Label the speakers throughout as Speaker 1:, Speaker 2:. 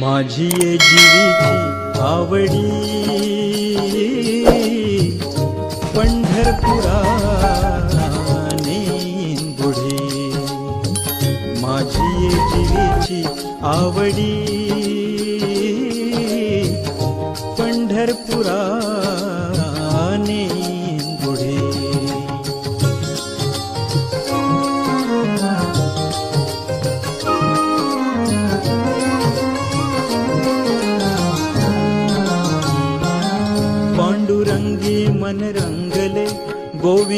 Speaker 1: माझी जीवीची आवडी.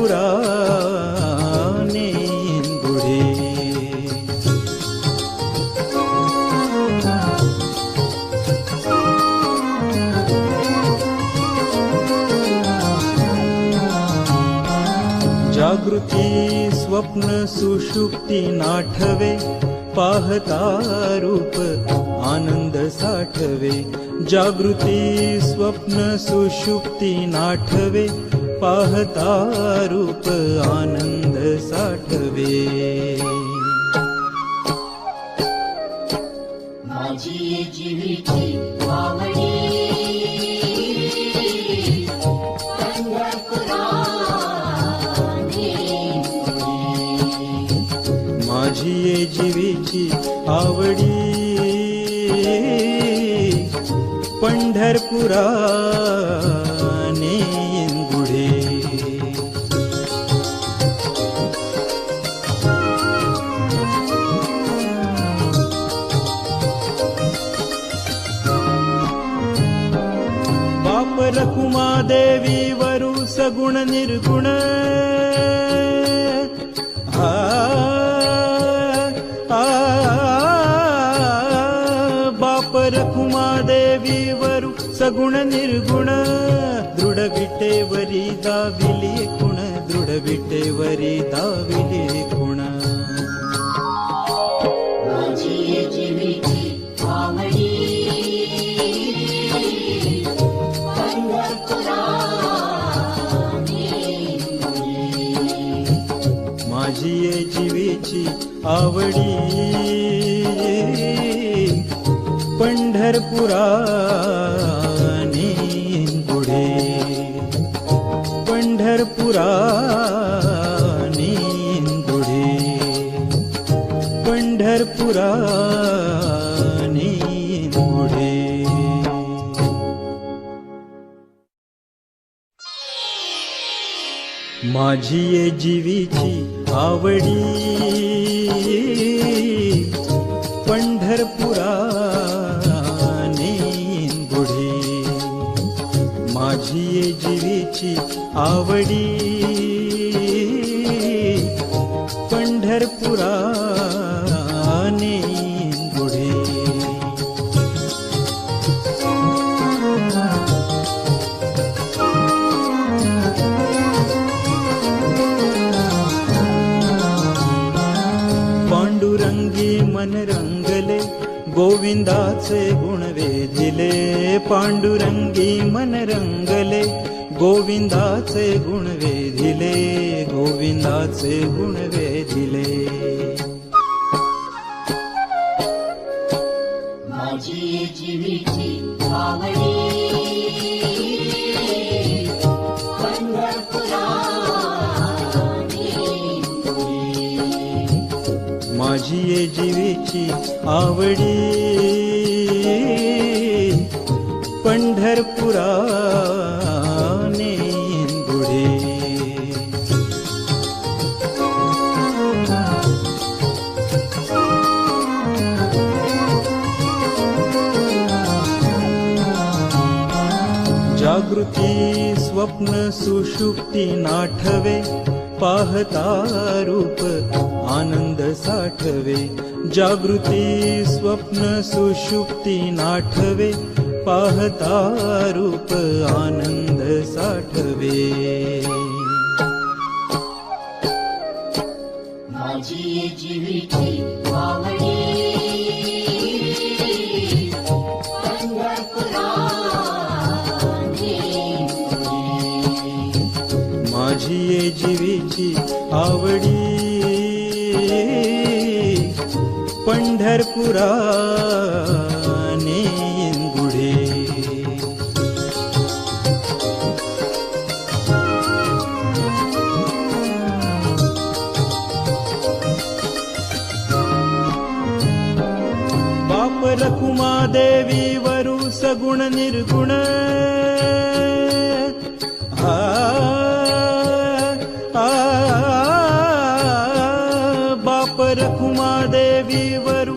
Speaker 1: पंढरपुराने बुढे। जागृती स्वप्न सुषुप्ती नाठवे पाहता रूप आनंद साठवे। जागृती स्वप्न सुषुप्ती नाठवे पाहता रूप आनंद। गुण निर्गुण। आ, आ, बाप रखुमा देवी वरु सगुण निर्गुण। दृढ विटेवरी दाविली गुण दृढ विटेवरी दाविली
Speaker 2: आवडी. पंढरपुराने
Speaker 1: पुढे. पंढरपुराने पुढे. पंढरपुराने पुढे. माझी ये जीवीची आवडी. तुझी आवडी. पंढरपुराने गुढी पांडुरंगी मन रंगले गोविंदाचे गुण वेधिले. पांडुरंगी मन रंगले गोविंदाचे गुण वेधिले गोविंदाचे गुण वेधिले.
Speaker 2: माझी जीवीची आवडी पंढरपुराने
Speaker 1: माझी ये जीवीची आवडी पंढरपुराने स्वप्न सुषुप्ती नाठवे पाहता रूप आनंद साठवे. जागृती स्वप्न सुषुप्ती नाठवे पाहता रूप आनंद साठवे.
Speaker 2: माझी जीवीची पंढरपुराने
Speaker 1: गुढे बाप रकुमा देवी वरु सगुण निर्गुण. आ, आ, बाप रकुमा देवी वरु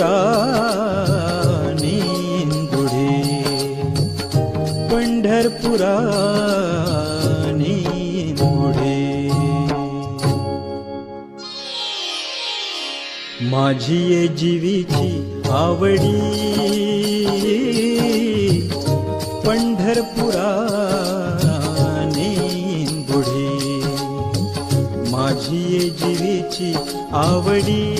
Speaker 1: पंढरपुराने पंढरपुरा पंढरपुराने पुढे माझी ये जीवीची आवडी पंढरपुराने गुढे माझी ये जीवीची आवडी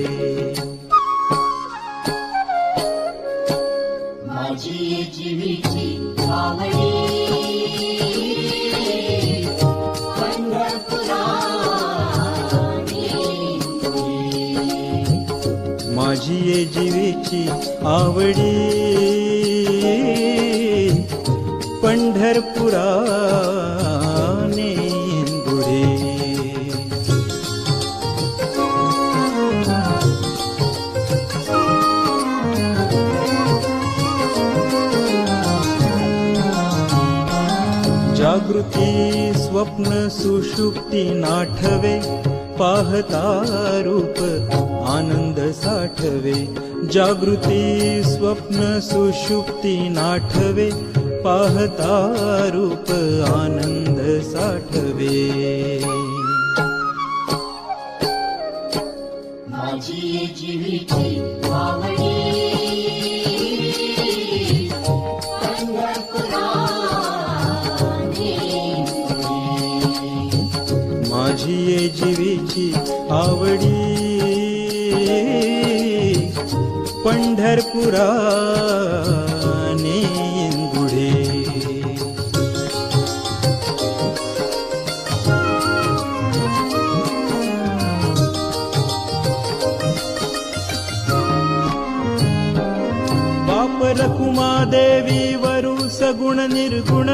Speaker 2: माझी
Speaker 1: ये जीवीची आवडी. पंढरपुराने जागृती स्वप्न सुषुप्ती नाठवे. पाहता रूप आनंद साठवे जागृती स्वप्न सुषुप्ती नाठवे पाहता रूप आनंद साठवे
Speaker 2: जीवीची आवडी। पंढरपुराने
Speaker 1: गुढे बाप रकुमा देवी वरु सगुण निर्गुण।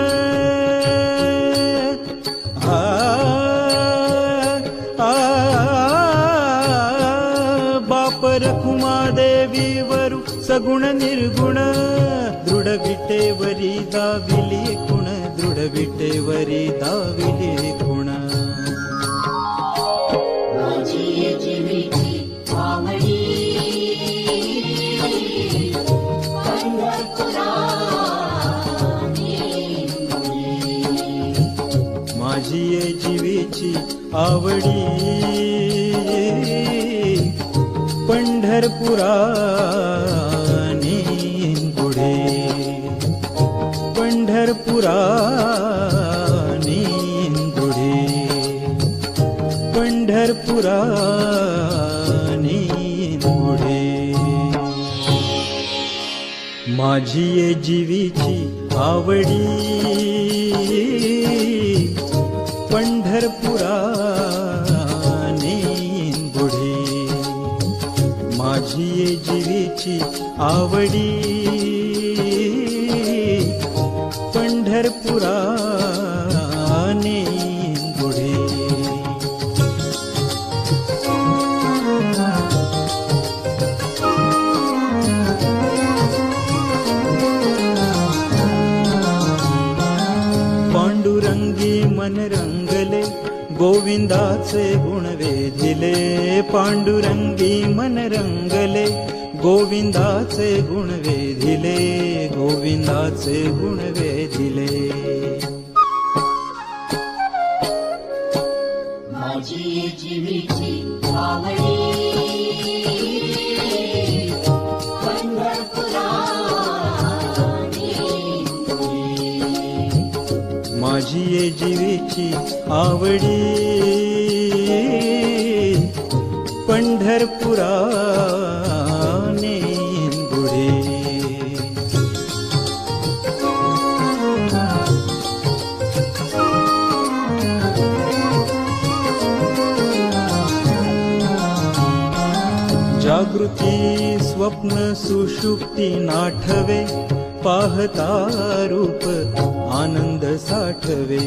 Speaker 1: सगुण निर्गुण दृढ विटेवरी दाविली कुण दृढ विटेवरी दाविली कुण
Speaker 2: माझी जीवीची आवडी पंढरपुराने
Speaker 1: माझी ये जीवीची आवडी माझी ये जीवीची आवडी. पंढरपुराने गुढे माझी ये जीवीची आवडी. गोविंदाचे गुण वेधिले पांडुरंगी मन रंगले गोविंदाचे गुण वेधिले गोविंदाचे गुण वेधिले.
Speaker 2: माझी
Speaker 1: ये जीवीची आवडी. पंढरपुराने जागृती स्वप्न सुषुप्ती नाठवे. पाहता रूप आनंद साठवे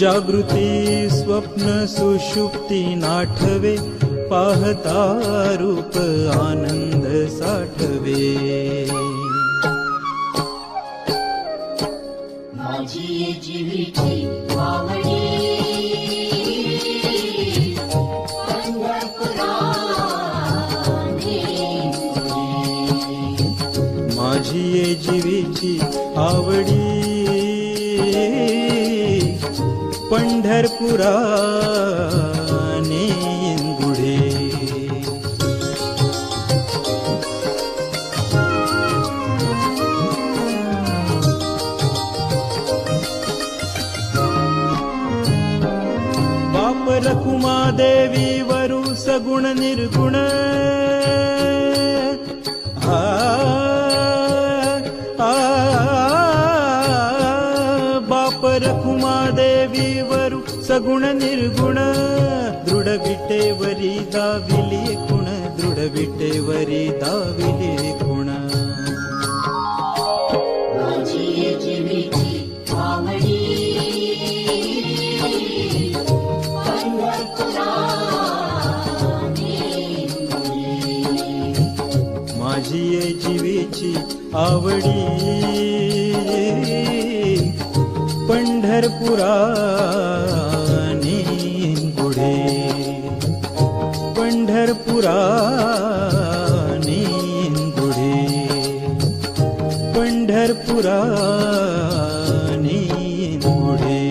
Speaker 1: जागृती स्वप्न सुषुप्ती नाठवे पाहता रूप आनंद साठवे
Speaker 2: जीवीची आवडी। पंढरपुराने
Speaker 1: गुढे बाप रखुमा देवी वरु सगुण निर्गुण
Speaker 2: पंढरपुराने
Speaker 1: गुढे पंढरपुराने गुढे पंढरपुराने गुढे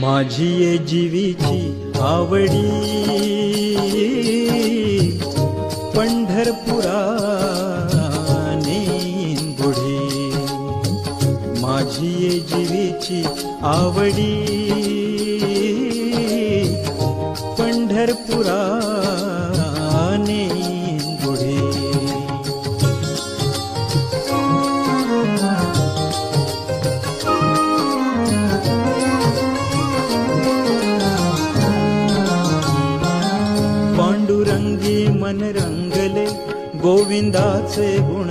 Speaker 1: माझी ये जीवीची आवडी. पंढरपुरा माझी ये जीवीची आवडी पंढरपुराने गुढे पांडुरंगी मन रंगले गोविंदाचे गुण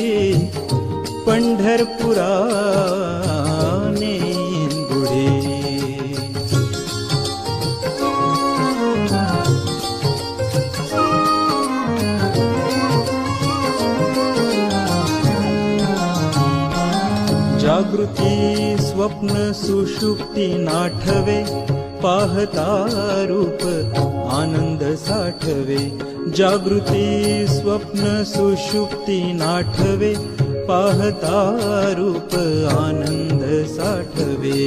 Speaker 1: पंढरपुराने गुढे जागृती स्वप्न सुषुप्ती नाठवे पाहता रूप आनंद साठवे. जागृती स्वप्न सुषुप्ती नाठवे पाहता रूप आनंद साठवे।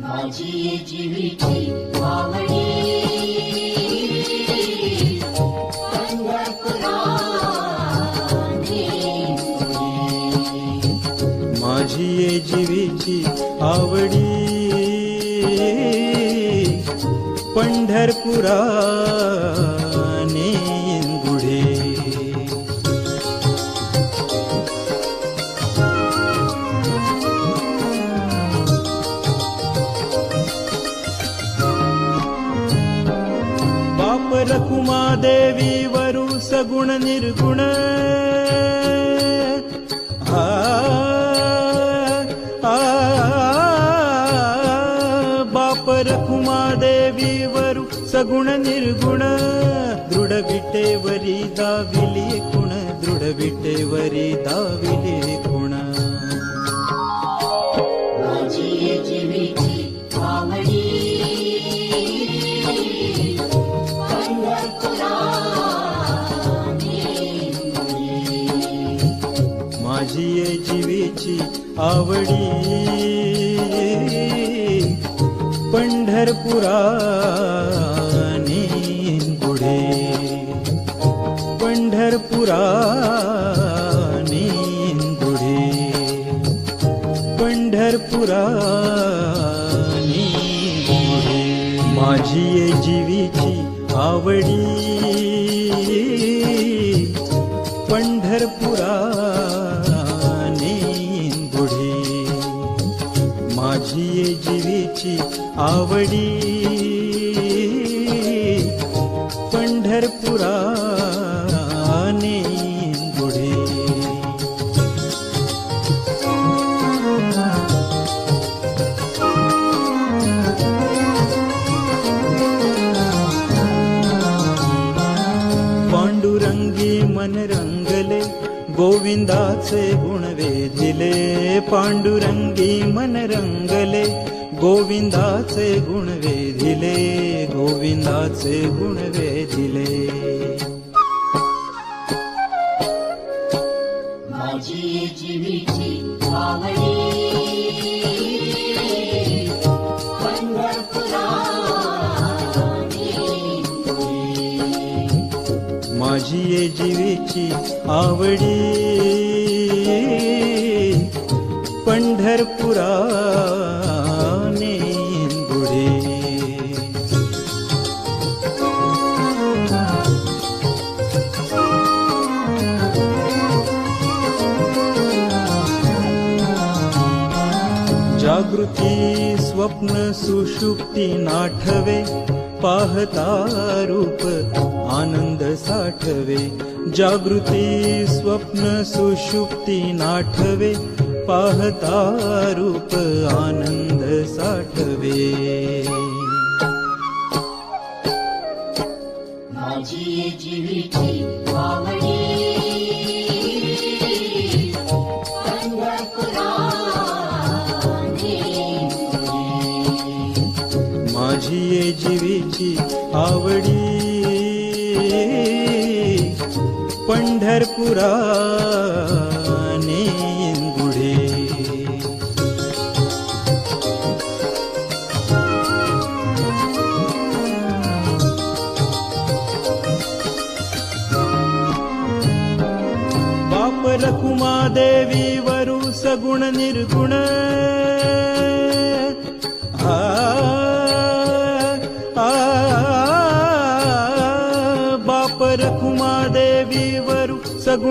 Speaker 2: माझी पंढरपुराने
Speaker 1: माझी ये जीवीची आवडी। पंढरपुराने गुण निर्गुण. आ, आ, बाप रकुमा देवी वरु सगुण निर्गुण. दृढ विटेवरी दाविली गुण दृढ विटेवरी दाविली
Speaker 2: गुण जीवेची आवडी. पंढरपुराने
Speaker 1: पुढे. पंढरपुराने पुढे. पंढरपुराने पुढे. माझी जीवीची आवडी. आवडी पंढरपुराने पांडुरंगी मन रंगले गोविंदाचे गुण वेधिले. पांडुरंगी मन रंगले गोविंदाचे गुण वेधिले गोविंदाचे गुण वेधिले.
Speaker 2: माझी जीवीची
Speaker 1: माझी जीवीची आवडी पंढरपुराने स्वप्न सुषुप्ती नाठवे पाहता रूप आनंद साठवे. जागृती स्वप्न सुषुप्ती नाठवे पाहता रूप आनंद साठवे.
Speaker 2: माझी जीवीची पंढरपुराने
Speaker 1: गुढे। बाप रकुमा देवी वरु सगुण निर्गुण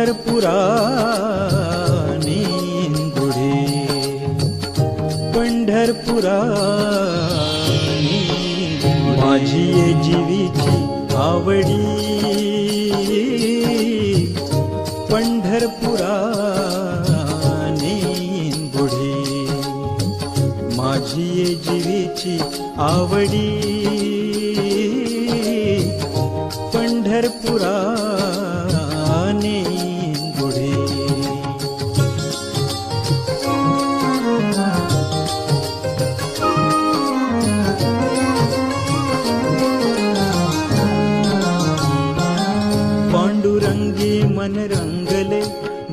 Speaker 1: पंढरपुरा गुढे पंढरपुरा माझी जीवीची आवडी. पंढरपुरा गुढे माझी जीवीची आवडी. पंढरपुरा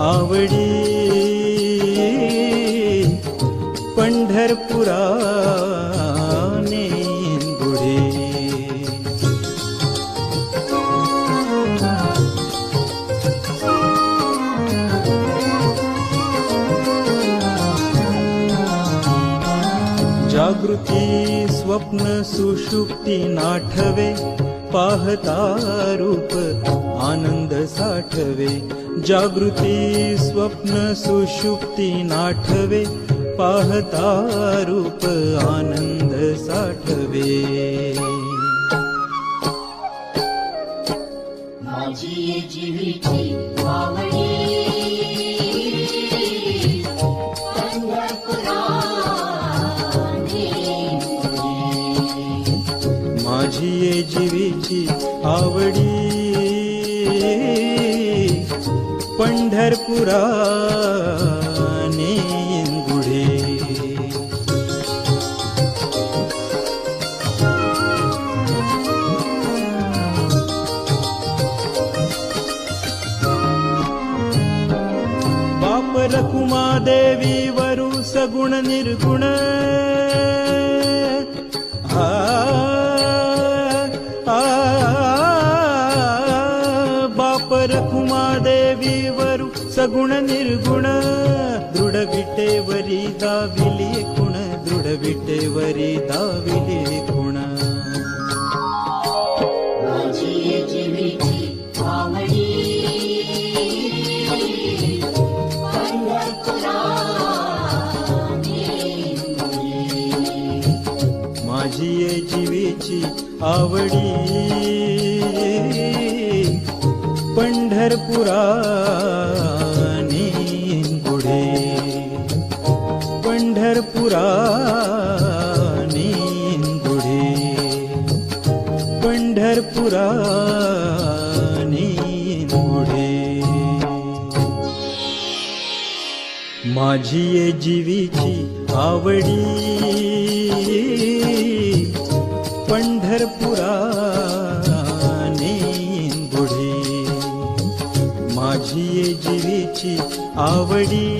Speaker 1: आवडी। पंढरपुरा गुढे जागृती स्वप्न सुषुप्ती नाठवे पाहता रूप आनंद साठवे जागृती स्वप्न सुषुप्ती नाठवे पाहता रूप आनंद साठवे.
Speaker 2: माझी जीवीची पंढरपुरा
Speaker 1: गुढे। बाप रकुमा देवी वरु सगुण निर्गुण सगुण निर्गुण दृढ विटेवरी दाविली गुण दृढ विटेवरी दाविली गुण
Speaker 2: माझी जीवीची आवडी पंढरपुरा
Speaker 1: पंढरपुरा गुढे पंढरपुरा गुढे माझी ये जीवीची आवडी पंढरपुरा गुढे माझी ये जीवीची आवडी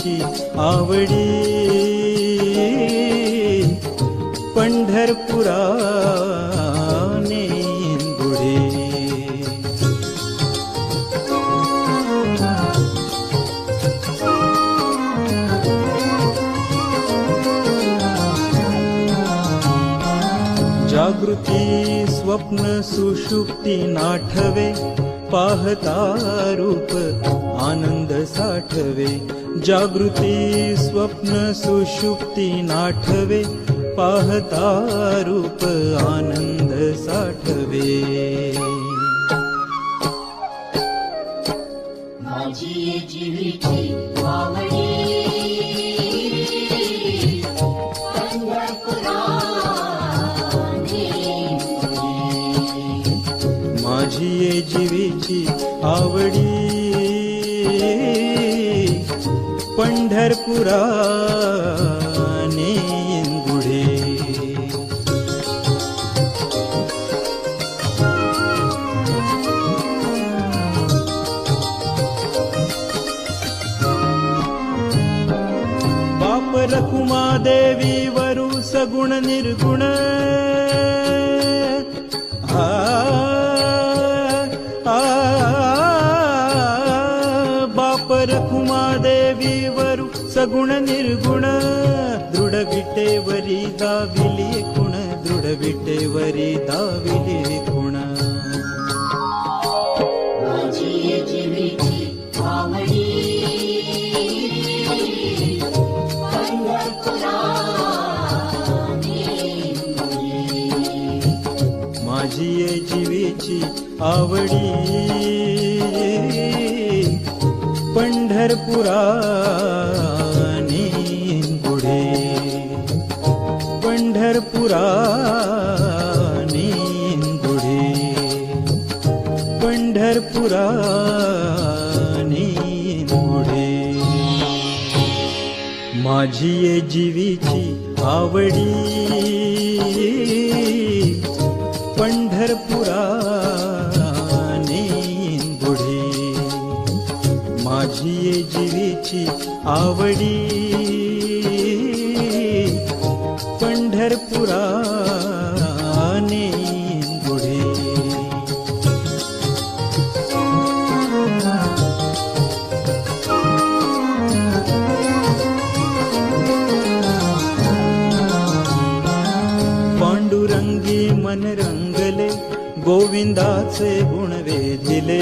Speaker 2: जीवीची आवडी। पंढरपुरा
Speaker 1: जागृती स्व स्वप्न सुषुप्ती नाठवे पाहता रूप आनंद साठवे जागृती स्वप्न सुषुप्ती नाठवे पाहता रूप आनंद साठवे।
Speaker 2: माझी ये
Speaker 1: गुढे बाप रखुमा देवी वरु सगुण निर्गुण सगुण निर्गुण दृढ विटेवरी दाविली खुण दृढ विटेवरी दाविली खुण
Speaker 2: माझी जीवीची आवडी पंढरपुराने
Speaker 1: पंढरपुरा निंदुढे पंढरपुरा निंदुढे माझी ये जीवीची आवडी. पंढरपुरा निंदुढे माझी ये जीवीची आवडी. गोविंदाचे गुण वेधिले.